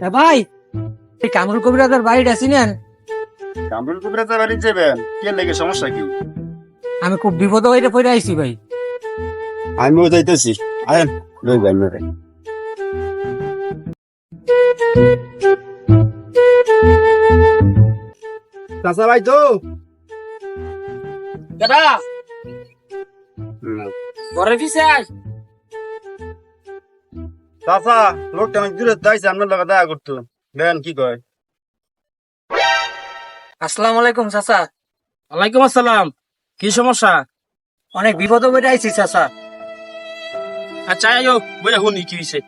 এ ভাই এই কামরুল কবিরাজের বাড়িটা চিনেন? কামরুল কুবরাতে বাড়ি যাবেন? কে লেগে সমস্যা কি? আমি খুব বিপদ হইতে পড়ে আইছি ভাই। আমিও যাইতেছি। আয়েন লই যাই মেরে চাচা ভাই তো? দাদা! ঘরের পিছে আয়। চাচা লোকটা অনেক দূরে যাইছে আপনার লগে দেখা করতো দেন কি কয়? আসসালামু আলাইকুম চাচা। ওয়ালাইকুম আসসালাম। কি সমস্যা? অনেক বিপদ হইতে আইছি চাচা। আচ্ছা আয়ো বলে শুনি কি হয়েছে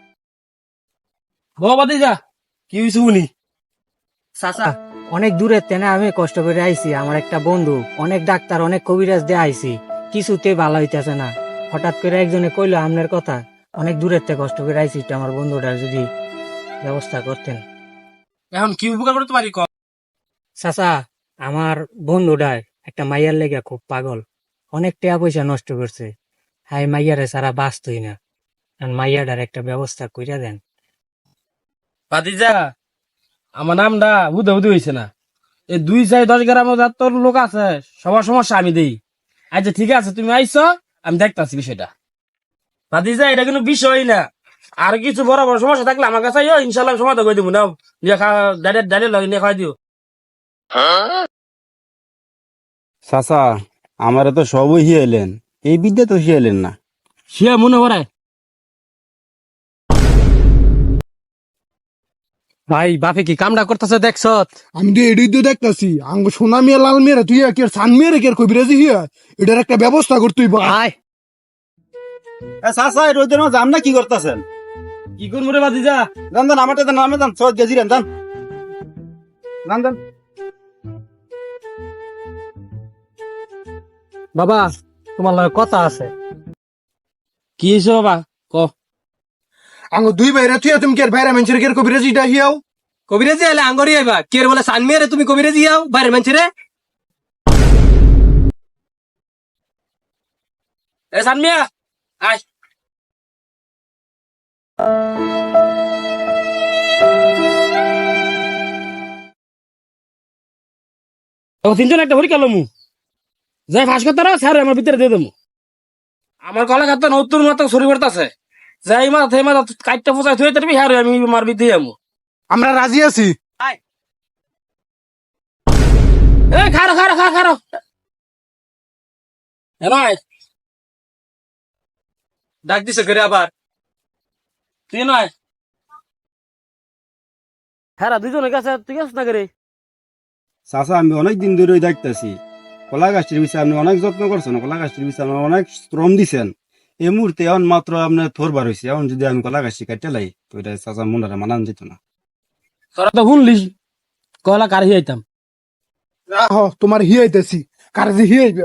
বাবা যা কি হয়েছে শুনি? চাচা অনেক দূরের তেনে আমি কষ্ট করে আইছি। আমার একটা বন্ধু অনেক ডাক্তার অনেক কবিরাজ দিয়ে আইছি। কিছুতে ভালো হইতেছে না। হঠাৎ করে একজনে কইলো আপনার কথা। অনেক দূরের থেকে কষ্ট করে আইছি একটু আমার বন্ধুটার যদি ব্যবস্থা করতেন। এখন কি উপকার করতে পারি ক চাচা আমার বন্ধুটা একটা মাইয়ার লেগে খুব পাগল। অনেক টাকা পয়সা নষ্ট করছে। হাই মাইয়ারে সারা বাঁচতই না। মাইয়াটার একটা ব্যবস্থা কইরা দেন। ভাতিজা আমার নামটা বুধ বুধ হয়েছে না। এই দুই চাই দশ গ্রাম তোর লোক আছে সবার সমস্যা আমি দেই। আচ্ছা ঠিক আছে তুমি আইছো আমি দেখতাছি বিষয়টা। ভাতিজা এটা কোনো বিষয় না। আর কিছু বড় বড় সমস্যা থাকলে আমার কাছে ইনশাল্লাহ সমাধান করে দিব খা ডাইরেক্ট ডাইরেক্ট লগে নিয়ে খাওয়াই দিও। চাচা আমারে তো সবই হিয়াইলেন এই বিদ্যা তো হিয়াইলেন না। সে মনে করে। ভাই বাপে কি কামটা করতেছে দেখছত? আমি তো এডি তো দেখতাছি আঙ্গ সোনা মেয়ে লাল মেয়েরা তুই কি আর সান মেয়েরে কি আর কবিরাজি হিয়া? এটার একটা ব্যবস্থা করতেই বা আয় চাচা রোদের মাঝে আপনি কি করতেছেন কি করব রে ভাতিজা জান জান আমার তো নামে যান সহজ গেছি জান জান জান বাবা তোমার লগে কথা আছে। কি হয়েছে বাবা? ক। আঙ্গ দুই ভাইরা তুই তুমি কি আর ভাইরা মানুষের কি আর কবিরাজিটা হিয়াও কবিরাজি আলে আঙ্গরি আইবা কে বলে সান মেরে তুমি কবিরাজি আও? বাইরে মানছে এ সানমিয়া আয়। ও তিনজন একটা পরীক্ষা লমু। যাই ফাঁস করতে না স্যার আমার ভিতরে দিয়ে দেবো। আমার কলা খাতে নতুন মতো শরীর পড়তেছে। যাই মা সেই মা কাইটটা ফোসাই থুয়ে তারবি হ্যাঁ আমি মারবি দিয়ে আমু আমরা রাজি আছি। এ খারো খারো খা খারো এ নয় ডাক দিছে করে আবার। তুই নয়? হ্যাঁ দুজনের কাছে তুই আস না করে চাচা আমি অনেক দিন ধরে দেখতেছি। কলা গাছটির বিষয়ে আপনি অনেক যত্ন করছেন কলা গাছটির বিষয়ে আপনি অনেক শ্রম দিছেন। এই মুহূর্তে এখন মাত্র আপনার থোর বার হয়েছে এখন যদি আমি কলা গাছটি কাটতে লাই তো এটা চাচা মনে মানান যেত না। তোরা তো শুনলিস কলা কার হিয়াইতাম। আহ তোমার হিয়াইতেছি কার যে হিয়াইবে?